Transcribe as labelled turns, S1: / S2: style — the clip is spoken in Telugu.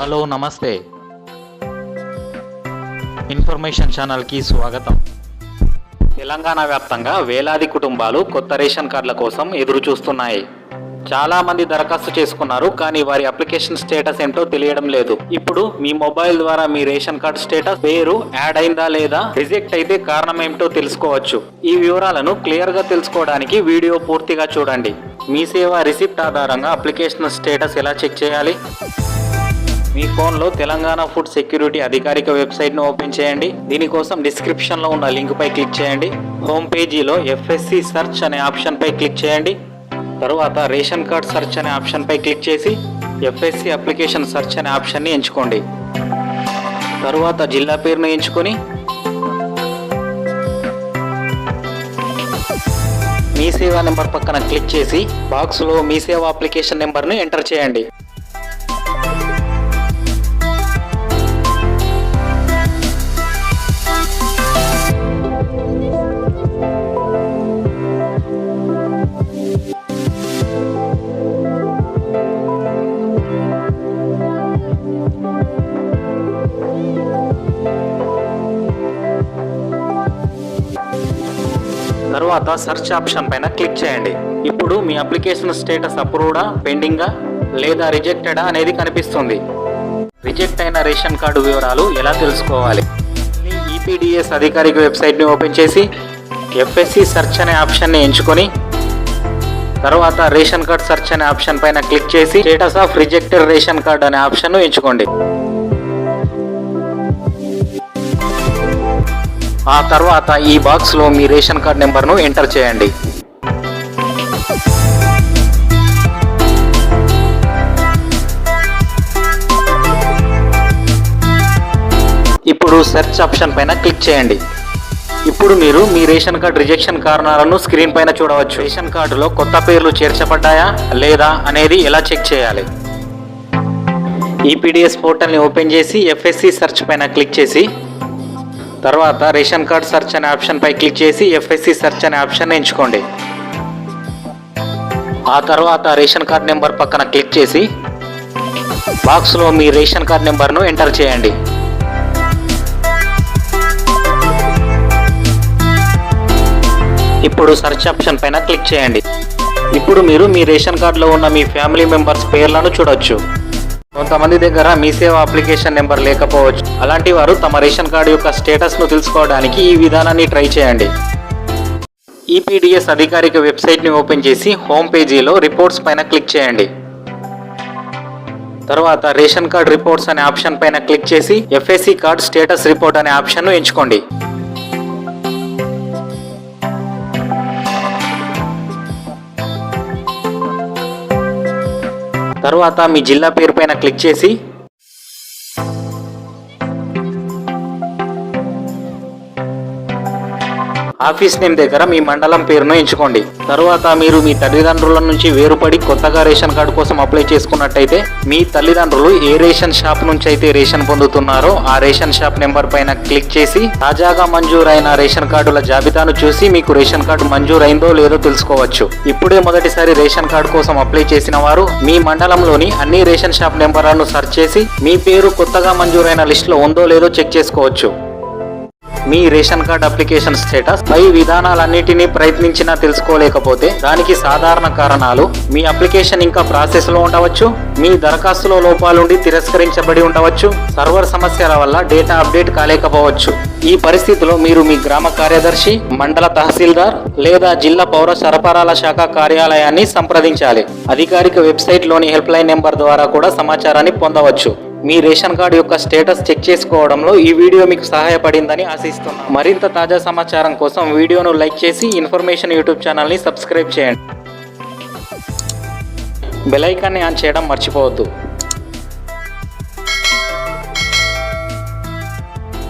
S1: హలో నమస్తే. ఇన్ఫర్మేషన్ ఛానల్కి స్వాగతం. తెలంగాణ వ్యాప్తంగా వేలాది కుటుంబాలు కొత్త రేషన్ కార్డుల కోసం ఎదురు చూస్తున్నాయి చాలామంది దరఖాస్తు చేసుకున్నారు కానీ వారి అప్లికేషన్ స్టేటస్ ఏంటో తెలియడం లేదు. ఇప్పుడు మీ మొబైల్ ద్వారా మీ రేషన్ కార్డ్ స్టేటస్ పేరు యాడ్ అయిందా లేదా రిజెక్ట్ అయితే కారణం ఏమిటో తెలుసుకోవచ్చు. ఈ వివరాలను క్లియర్గా తెలుసుకోవడానికి వీడియో పూర్తిగా చూడండి. మీ సేవ రిసిప్ట్ ఆధారంగా అప్లికేషన్ స్టేటస్ ఎలా చెక్ చేయాలి? మీ ఫోన్లో తెలంగాణ ఫుడ్ సెక్యూరిటీ అధికారిక వెబ్సైట్ను ఓపెన్ చేయండి. దీనికోసం డిస్క్రిప్షన్లో ఉన్న లింక్పై క్లిక్ చేయండి. హోమ్ పేజీలో ఎఫ్ఎస్సి సెర్చ్ అనే ఆప్షన్పై క్లిక్ చేయండి. తరువాత రేషన్ కార్డ్ సెర్చ్ అనే ఆప్షన్పై క్లిక్ చేసి ఎఫ్ఎస్సి అప్లికేషన్ సెర్చ్ అనే ఆప్షన్ని ఎంచుకోండి. తరువాత జిల్లా పేరును ఎంచుకొని మీ సేవా నెంబర్ పక్కన క్లిక్ చేసి బాక్స్లో మీ సేవా అప్లికేషన్ నెంబర్ను ఎంటర్ చేయండి. తర్వాత సెర్చ్ ఆప్షన్ పైన క్లిక్ చేయండి. ఇప్పుడు మీ అప్లికేషన్ స్టేటస్ అప్రూవ్డా పెండింగా లేదా రిజెక్టెడా అనేది కనిపిస్తుంది. రిజెక్ట్ అయిన రేషన్ కార్డు వివరాలు ఎలా తెలుసుకోవాలి? ఈపీడిఎస్ అధికారిక వెబ్సైట్ని ఓపెన్ చేసి ఎఫ్ఎస్సి సెర్చ్ అనే ఆప్షన్ని ఎంచుకొని తర్వాత రేషన్ కార్డ్ సెర్చ్ అనే ఆప్షన్ పైన క్లిక్ చేసి status of rejected ration card అనే ఆప్షన్ను ఎంచుకోండి. ఆ తర్వాత ఈ బాక్స్లో మీ రేషన్ కార్డ్ నెంబర్ను ఎంటర్ చేయండి. ఇప్పుడు సెర్చ్ ఆప్షన్ పైన క్లిక్ చేయండి. ఇప్పుడు మీరు మీ రేషన్ కార్డ్ రిజెక్షన్ కారణాలను స్క్రీన్ పైన చూడవచ్చు. రేషన్ కార్డులో కొత్త పేర్లు చేర్చబడ్డాయా లేదా అనేది ఎలా చెక్ చేయాలి? ఈపీడిఎస్ పోర్టల్ని ఓపెన్ చేసి ఎఫ్ఎస్సి సెర్చ్ పైన క్లిక్ చేసి తర్వాత రేషన్ కార్డ్ సెర్చ్ అనే ఆప్షన్ పై క్లిక్ చేసి ఎఫ్ఎస్సి సెర్చ్ అనే ఆప్షన్ ఎంచుకోండి. ఆ తర్వాత రేషన్ కార్డ్ నెంబర్ పక్కన క్లిక్ చేసి బాక్స్లో మీ రేషన్ కార్డ్ నెంబర్ను ఎంటర్ చేయండి. ఇప్పుడు సెర్చ్ ఆప్షన్ పైన క్లిక్ చేయండి. ఇప్పుడు మీరు మీ రేషన్ కార్డులో ఉన్న మీ ఫ్యామిలీ మెంబర్స్ పేర్లను చూడొచ్చు. కొంతమంది దగ్గర మీ సేవ అప్లికేషన్ నెంబర్ లేకపోవచ్చు. అలాంటి వారు తమ రేషన్ కార్డు యొక్క స్టేటస్ను తెలుసుకోవడానికి ఈ విధానాన్ని ట్రై చేయండి. ఈపీడిఎస్ అధికారిక వెబ్సైట్ని ఓపెన్ చేసి హోమ్ పేజీలో రిపోర్ట్స్ పైన క్లిక్ చేయండి. తర్వాత రేషన్ కార్డ్ రిపోర్ట్స్ అనే ఆప్షన్ పైన క్లిక్ చేసి ఎఫ్ఎస్సి కార్డ్ స్టేటస్ రిపోర్ట్ అనే ఆప్షన్ను ఎంచుకోండి. తర్వాత మీ జిల్లా పేరు పైన క్లిక్ చేసి ఆఫీస్ నేమ్ దగ్గర మీ మండలం పేరును ఎంచుకోండి. తరువాత మీరు మీ తల్లిదండ్రుల నుంచి వేరుపడి కొత్తగా రేషన్ కార్డు కోసం అప్లై చేసుకున్నట్టయితే మీ తల్లిదండ్రులు ఏ రేషన్ షాప్ నుంచి అయితే రేషన్ పొందుతున్నారో ఆ రేషన్ షాప్ నెంబర్ పైన క్లిక్ చేసి తాజాగా మంజూరైన రేషన్ కార్డుల జాబితాను చూసి మీకు రేషన్ కార్డు మంజూరైందో లేదో తెలుసుకోవచ్చు. ఇప్పుడే మొదటిసారి రేషన్ కార్డు కోసం అప్లై చేసిన వారు మీ మండలంలోని అన్ని రేషన్ షాప్ నెంబర్లను సెర్చ్ చేసి మీ పేరు కొత్తగా మంజూరైన లిస్టులో ఉందో లేదో చెక్ చేసుకోవచ్చు. మీ రేషన్ కార్డ్ అప్లికేషన్ స్టేటస్ పై విధానాలన్నిటినీ ప్రయత్నించినా తెలుసుకోలేకపోతే దానికి సాధారణ కారణాలు మీ అప్లికేషన్ ఇంకా ప్రాసెస్లో ఉండవచ్చు మీ దరఖాస్తులో లోపాలుండి తిరస్కరించబడి ఉండవచ్చు సర్వర్ సమస్యల వల్ల డేటా అప్డేట్ కాలేకపోవచ్చు. ఈ పరిస్థితిలో మీరు మీ గ్రామ కార్యదర్శి మండల తహసీల్దార్ లేదా జిల్లా పౌర సరఫరాల శాఖ కార్యాలయాన్ని సంప్రదించాలి. అధికారిక వెబ్సైట్లోని హెల్ప్ లైన్ నెంబర్ ద్వారా కూడా సమాచారాన్ని పొందవచ్చు. మీ రేషన్ కార్డు యొక్క స్టేటస్ చెక్ చేసుకోవడంలో ఈ వీడియో మీకు సహాయపడిందని ఆశిస్తున్నాను మరింత తాజా సమాచారం కోసం వీడియోను లైక్ చేసి ఇన్ఫర్మేషన్ యూట్యూబ్ ఛానల్ని సబ్స్క్రైబ్ చేయండి. బెలైకాన్ని ఆన్ చేయడం మర్చిపోవద్దు.